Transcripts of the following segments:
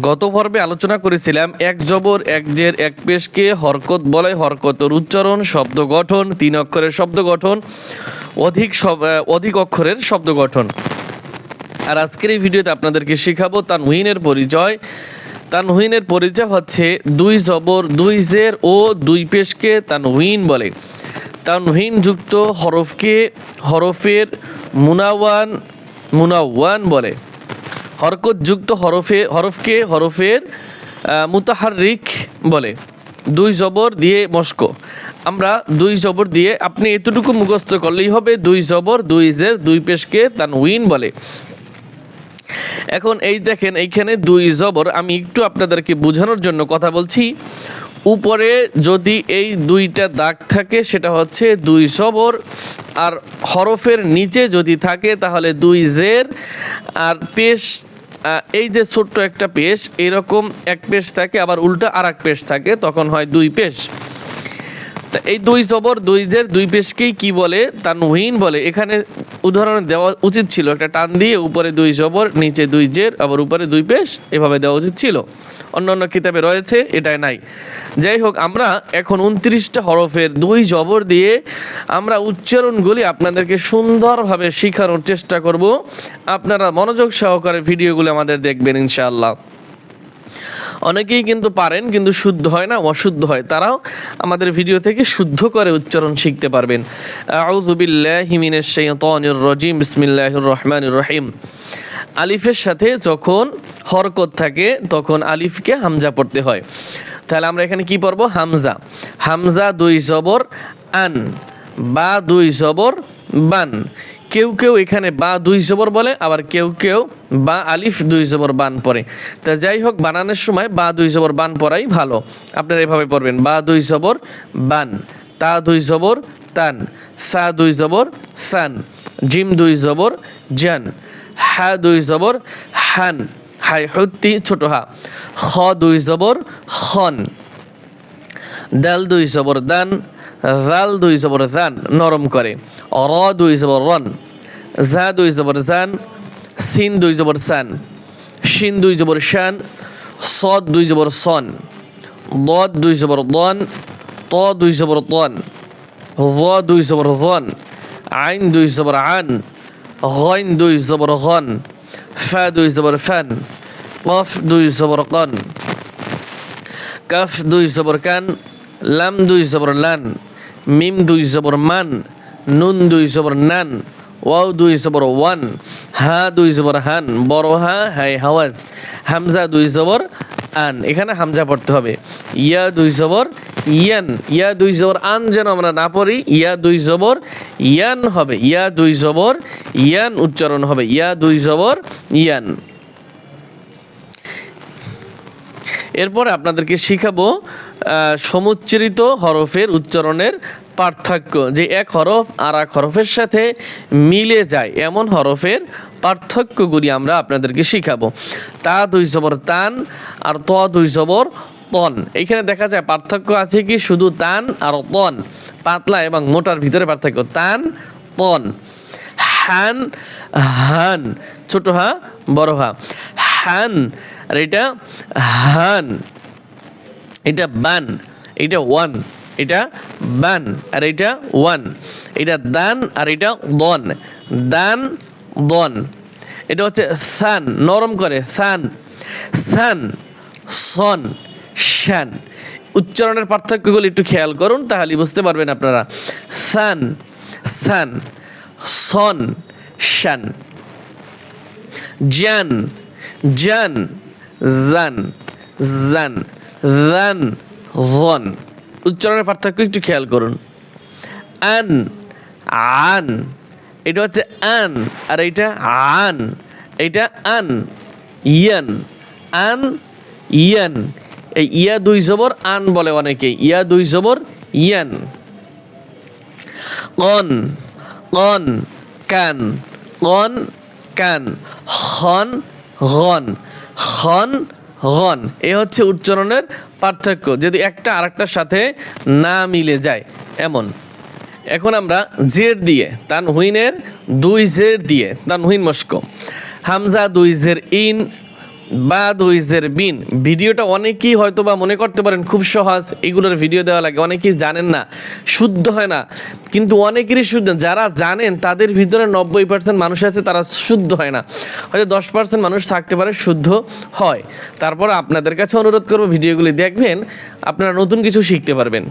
গত পর্বে আলোচনা করেছিলাম এক জবর, এক জের, এক পেশকে হরকত বলে হরকতর উচ্চারণ, শব্দ গঠন, তিন অক্ষরের শব্দ গঠন, অধিক অধিক অক্ষরের শব্দ গঠন। আর আজকের এই ভিডিওতে আপনাদেরকে শেখাবো তানহুইনের পরিচয়। তানহুইনের পরিচয় হচ্ছে দুই জবর, দুই জের ও দুই পেশকে তানহুইন বলে। তানহুইন যুক্ত হরফকে হরফের মুনাওয়ান মুনাওয়ান বলে। হরকত যুক্ত হরফে, হরফকে হরফের মুতাহারিক বলে। দুই জবর দিয়ে মস্ক। আমরা দুই জবর দিয়ে, আপনি এতটুকু মুখস্থ করলেই হবে, দুই জবর, দুই জের, দুই পেশকে তান উইন বলে। এখন এই দেখেন, এইখানে দুই জবর, আমি একটু আপনাদেরকে বোঝানোর জন্য কথা বলছি। উপরে যদি এই দুইটা দাগ থাকে, সেটা হচ্ছে দুই সবর, আর হরফের নিচে যদি থাকে, তাহলে দুই জের, আর পেশ এই যে ছোট্ট একটা পেশ, এরকম এক পেশ থাকে, আবার উল্টা আর এক পেশ থাকে, তখন হয় দুই পেশ। তা এই দুই জবর, দুই জের, দুই পেশকেই কি বলে? তানউইন বলে, এখানে উদাহরণ দেওয়া উচিত ছিল। একটা টান দিয়ে উপরে দুই জবর, নিচে দুই জের, আবার উপরে দুই পেশ, এভাবে দেওয়া উচিত ছিল। অন্য অন্য কিতাবে রয়েছে, এটাই নাই। যাই হোক, আমরা এখন উনত্রিশটা হরফের দুই জবর দিয়ে আমরা উচ্চারণগুলি আপনাদেরকে সুন্দরভাবে শেখানোর চেষ্টা করব। আপনারা মনোযোগ সহকারে ভিডিওগুলো আমাদের দেখবেন, ইনশাআল্লাহ। অনেকেই কিন্তু পারেন, কিন্তু শুদ্ধ হয় না, অশুদ্ধ হয়। তারাও আমাদের ভিডিও থেকে শুদ্ধ করে উচ্চারণ শিখতে পারবেন। রাজিম রহিম। আলিফের সাথে যখন হরকত থাকে, তখন আলিফকে হামজা পড়তে হয়। তাহলে আমরা এখানে কি পড়ব? হামজা। হামজা দুই জবর আন। বা দুই জবর বান কেউ কেউ এখানে বা দুই জবর বলে আবার কেউ কেউ বা আলিফ দুই জবর বান পড়ে তা যাই হোক বানানোর সময় বা দুই জবর বান পড়াই ভালো আপনারা এভাবে পড়বেন বা দুই জবর বান তা দুই জবর তান সা দুই জবর সান জিম দুই জবর জান হা দুই জবর হান হাই হত্তি ছোট হা খ দুই জবর খন দাল দুই জবর দান জাল দুই জবর জান নরম করে অর দুই জবর রন জা দুই জবর জান সিন দুই জবর সান সিন দুই জবর শান সদ দুই জবর সন দদ দুই জবর দন ত দুই জবর তন র দুই জবর ধন আইন দুই জবর আন গইন দুই জবর গন ফা দুই জবর ফ্যান কফ দুই জবর কন কাফ দুই জবর কান লাম দুই জবর লান মিম দুই জবর মান নুন দুই জবর নান ওয়াও দুই জবর ওয়ান হা দুই জবর হান বড় হা হাই হাওয়াজ হামজা দুই জবর আন এখানে হামজা পড়তে হবে ইয়া দুই জবর ইয়ান ইয়া দুই জবর আন যেন আমরা না পড়ি ইয়া দুই জবর ইয়ান হবে ইয়া দুই জবর ইয়ান উচ্চারণ হবে ইয়া দুই জবর ইয়ান এরপরে আপনাদেরকে শিখাবো সমুচ্চারিত হরফের উচ্চারণের পার্থক্য, যে এক হরফ আর এক হরফের সাথে মিলে যায়, এমন হরফের পার্থক্যগুলি আমরা আপনাদেরকে শিখাবো। তা দুই জবর তান আর ত দুই জবর তন। এইখানে দেখা যায় পার্থক্য আছে কি? শুধু তান আর তন, পাতলা এবং মোটার ভিতরে পার্থক্য। তান, তন, হান হান, ছোট হা, বড় হা। হান, আর এটা হান। এটা বান, এটা ওয়ান, এটা বান আর এটা ওয়ান। এটা দান আর এটা দন। দান, দন। এটা হচ্ছে সান, নরম করে, সান। সান, সন শান উচ্চারণের পার্থক্যগুলো একটু খেয়াল করুন তাহলে বুঝতে পারবেন আপনারা। সান সান, সন শান জান জান জান জান জান জন উচ্চারণের পার্থক্য একটু খেয়াল করুন। আন আন, এটা হচ্ছে আন, আর এইটা আন এইটা আন, ইয়ান আন, ইয়ান। এই ইয়া দুই জবর, আন বলে অনেকে। ইয়া দুই জবর, ইয়ান। কন কন কান কন কান। খন গন। খন গন এ হচ্ছে উচ্চারণের পার্থক্য। যদি একটা আরেকটার সাথে না মিলে যায়, এমন। এখন আমরা জের দিয়ে, তানহুইনের দুই জের দিয়ে, তানহুইন মস্ক। হামজা দুই জের ইন বা দুইজের বিন। ভিডিওটা অনেকেই হয়তো বা মনে করতে পারেন খুব সহজ, এগুলোর ভিডিও দেওয়া লাগে, অনেকেই জানেন না, শুদ্ধ হয় না। কিন্তু অনেকেরই শুদ্ধ, যারা জানেন তাদের ভিতরে নব্বই পার্সেন্ট মানুষ আছে, তারা শুদ্ধ হয় না। হয়তো দশ পার্সেন্ট মানুষ থাকতে পারে শুদ্ধ হয়। তারপর আপনাদের কাছে অনুরোধ করব, ভিডিওগুলি দেখবেন, আপনারা নতুন কিছু শিখতে পারবেন।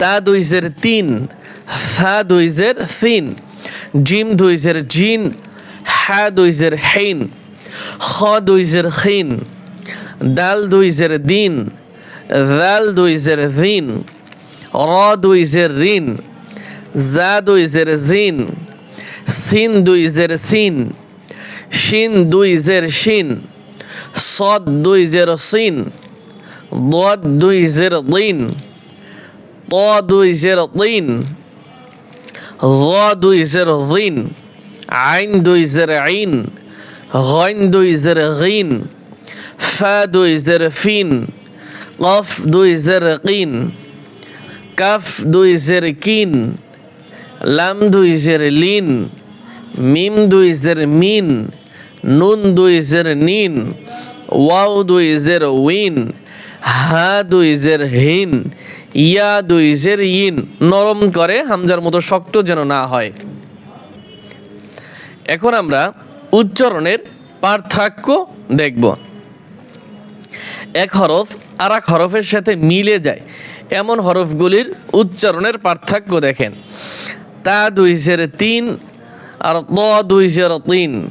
তা দুইজের তিন সা দুইজের তিন, জিম দুইজের জিন হা দুইজের হেইন। খ দুইজের খিন দাল দুইজের দিন দাল দুইজের দিন র দুইজের রিন জা দুইজের জিন সিন দুইজের সিন শিন দুইজের শিন সদ দুইজের সিন ضاد দুইজের দিন ط দুই জের তিন ظ দুই জের জিন আইন দুই জের আইন غين দুই জের غين ফা দুই জের ফিন قف দুই জের কিন কাফ দুই জের কিন লাম দুই জের লিন মিম দুই জের মিন নুন দুই জের নিন ওয়াও দুই জের উইন হা দুই জের হিন ইয়া দুই জের ইন নরম করে হামজার মতো শক্ত যেন না হয় এখন আমরা উচ্চারণের পার্থক্য দেখব। এক হরফ আর এক হরফের সাথে মিলে যায়। এমন হরফগুলির উচ্চারণের পার্থক্য দেখেন। তা দুই জের তিন আর ত দুই জের তিন।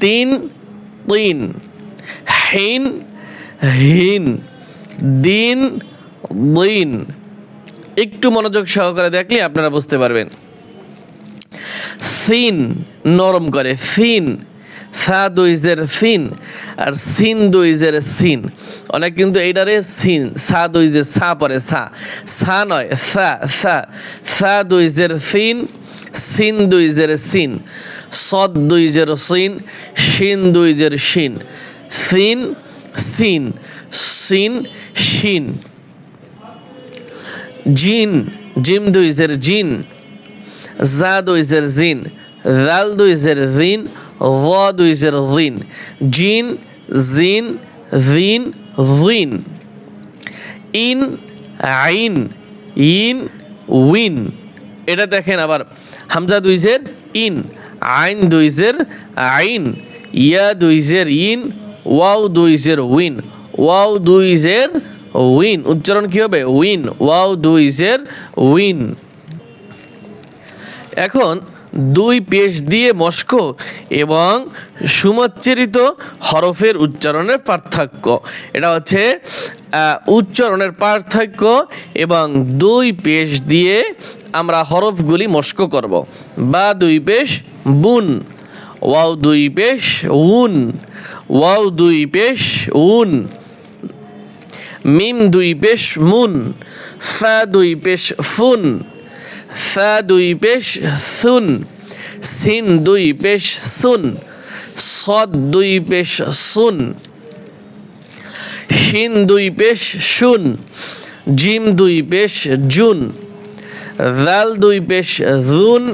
তিন তিন। হিন হিন। দিন দিন। একটু মনোযোগ সহকারে দেখলে আপনারা বুঝতে পারবেন। সিন, নরম করে, সিন সা দুইজের সিন আর সিন দুইজের সিন। অনেক কিন্তু এইটারে সিন সা দুইজের সা পরে, সা। সা নয়, সা সা। সা দুইজের সিন সিন। দুইজের সিন সদ দুইজের সিন শিন দুইজের শিন সিন সিন সিন। শিন জিন জিম দুইজের জিন। জা দুইজের জিন জাল দুইজের জিন র দুইজের জিন জিন জিন জিন জিন ইন আইন ইন উইন এটা দেখেন আবার। হামজা দুইজের ইন। আইন দুইজের আইন। ইয়া দুইজের ইন। ওয়াও দুইজের উইন। ওয়াও দুইজের উইন। উচ্চারণ কি হবে? উইন। ওয়াও দুইজের উইন। এখন দুই পেশ দিয়ে মস্ক এবং সুমচ্চরিত হরফের উচ্চারণের পার্থক্য। এটা হচ্ছে উচ্চারণের পার্থক্য এবং দুই পেশ দিয়ে আমরা হরফগুলি মস্ক করব। বা দুই পেশ বুন, ওয়াও দুই পেশ উন, ওয়াও দুই পেশ উন, মিম দুই পেশ মুন, ফা দুই পেশ ফুন ফা দুই পেশ সুন সিন দুই পেশ সুন সদ দুই পেশ সুন শিন দুই পেশ শুন জিম দুই পেশ জুন জাল দুই পেশ জুন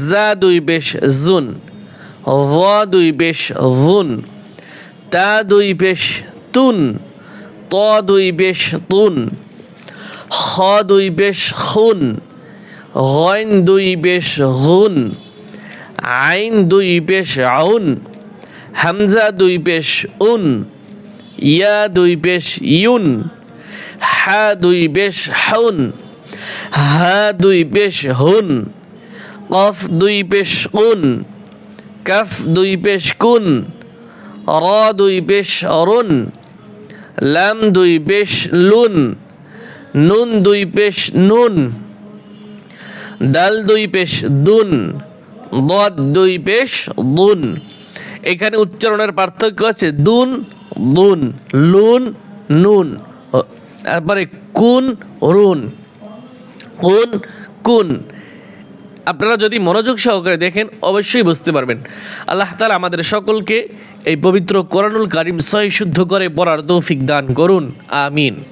জা দুই পেশ জুন র দুই পেশ জুন তা দুই পেশ তুন ত দুই পেশ তুন খ দুই পেশ খুন গইন দুই পেশ গুন আইন দুই পেশ আউন হামজা দুই পেশ উন ইয়া দুই পেশ ইউন হা দুই পেশ হাউন হা দুই পেশ হুন কফ দুই পেশ কুন কাফ দুই পেশ কুন র দুই পেশ অরুন লাম দুই পেশ লুন নুন দুই পেশ নুন দাল দুই পেশ দুন দদ দুই পেশ দুন। এখানে উচ্চারণের পার্থক্য আছে, দুন দুন, লুন, নুন। তারপরে কুন, রুন। কুন কুন। আপনারা যদি মনোযোগ সহকারে দেখেন, অবশ্যই বুঝতে পারবেন। আল্লাহ তালা আমাদের সকলকে এই পবিত্র কোরআনুল কারিম সহি শুদ্ধ করে পড়ার তৌফিক দান করুন। আমিন।